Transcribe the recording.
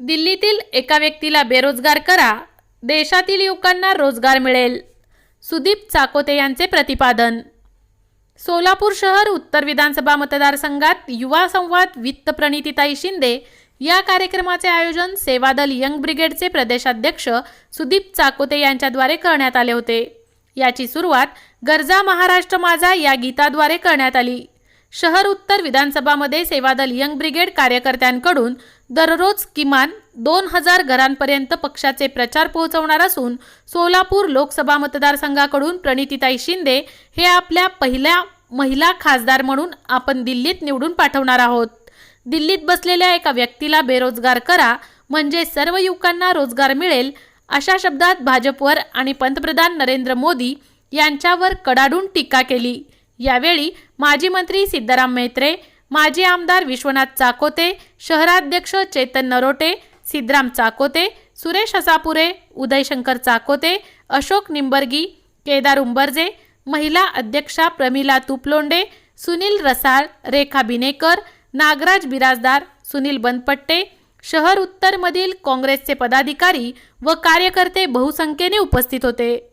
दिल्लीतील एका व्यक्तीला बेरोजगार करा देशातील युवकांना रोजगार मिळेल. सुदीप चाकोते यांचे प्रतिपादन. सोलापूर शहर उत्तर विधानसभा मतदारसंघात युवा संवाद वित्त प्रणितीताई शिंदे या कार्यक्रमाचे आयोजन सेवादल यंग ब्रिगेडचे प्रदेशाध्यक्ष सुदीप चाकोते यांच्याद्वारे करण्यात आले होते. याची सुरुवात गरजा महाराष्ट्र माझा या गीताद्वारे करण्यात आली. शहर उत्तर विधानसभामध्ये सेवादल यंग ब्रिगेड कार्यकर्त्यांकडून दररोज किमान दोन हजार घरांपर्यंत पक्षाचे प्रचार पोहोचवणार असून सोलापूर लोकसभा मतदारसंघाकडून प्रणितीताई शिंदे हे आपल्या पहिल्या महिला खासदार म्हणून आपण दिल्लीत निवडून पाठवणार आहोत. दिल्लीत बसलेल्या एका व्यक्तीला बेरोजगार करा म्हणजे सर्व युवकांना रोजगार मिळेल अशा शब्दात भाजपवर आणि पंतप्रधान नरेंद्र मोदी यांच्यावर कडाडून टीका केली. यावेळी माजी मंत्री सिद्धाराम मेत्रे माजी आमदार विश्वनाथ चाकोते शहराध्यक्ष चेतन नरोटे सिद्धराम चाकोते सुरेश हसापुरे उदयशंकर चाकोते अशोक निंबर्गी केदार उंबर्जे महिला अध्यक्षा प्रमिला तुपलोंडे सुनील रसाळ रेखा बिनेकर नागराज बिराजदार सुनील बनपट्टे शहर उत्तरमधील काँग्रेसचे पदाधिकारी व कार्यकर्ते बहुसंख्येने उपस्थित होते.